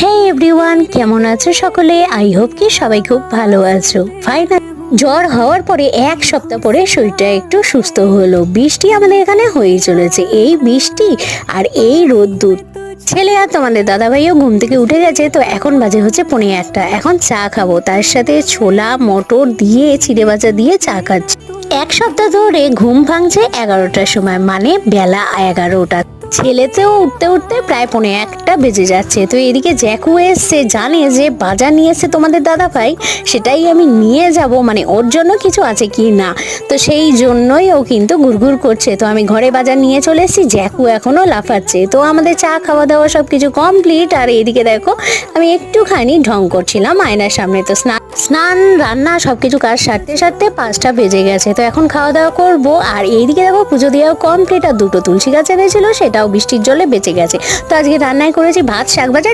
হে everyone কেমন আছো সকলে? আই হোপ কি সবাই খুব ভালো আছো। ফাইনাল জ্বর হওয়ার পরে এক সপ্তাহ পরে শরীরটা একটু সুস্থ হলো। বৃষ্টি আমাদের এখানে হয়েই চলেছে। এই বৃষ্টি আর এই রোদ্দুর। ছেলে আর তোমাদের দাদা ভাইও ঘুম থেকে উঠে গেছে, তো এখন বাজে হচ্ছে পনে একটা। এখন চা খাব। তার সাথে ছোলা, মটর দিয়ে চিড়ে ভাজা দিয়ে চা খাচ্ছি। এক সপ্তাহ ধরে ঘুম ভাঙছে এগারোটার সময় মানে বেলা এগারোটা। ছেলেতেও উঠতে উঠতে প্রায় পনে একটা বেজে যাচ্ছে। তো এদিকে জ্যাকু এসছে, জানে যে বাজার নিয়ে এসছে তোমাদের দাদা ভাই সেটাই আমি নিয়ে যাব মানে ওর জন্য কিছু আছে কি না। তো সেই জন্যই ও কিন্তু ঘুরঘুর করছে। তো আমি ঘরে বাজার নিয়ে চলে এসেছি জ্যাকু এখনও লাফাচ্ছে। তো আমাদের চা, খাওয়া দাওয়া সব কিছু কমপ্লিট আর এদিকে দেখো, আমি একটুখানি ঢং করছিলাম আয়নার সামনে। তো স্নান স্নান, রান্না সব কিছু কাজ সারতে সারতে পাঁচটা বেজে গেছে। তো এখন খাওয়া দাওয়া করব। আর এইদিকে দেখো পুজো দেওয়াও কমপ্লিট আর দুটো তুলসী গাছ এনেছিল, সেটাও বৃষ্টির জলে বেঁচে গেছে। তো আজকে রান্নায় করেছি ভাত শাক ভাজা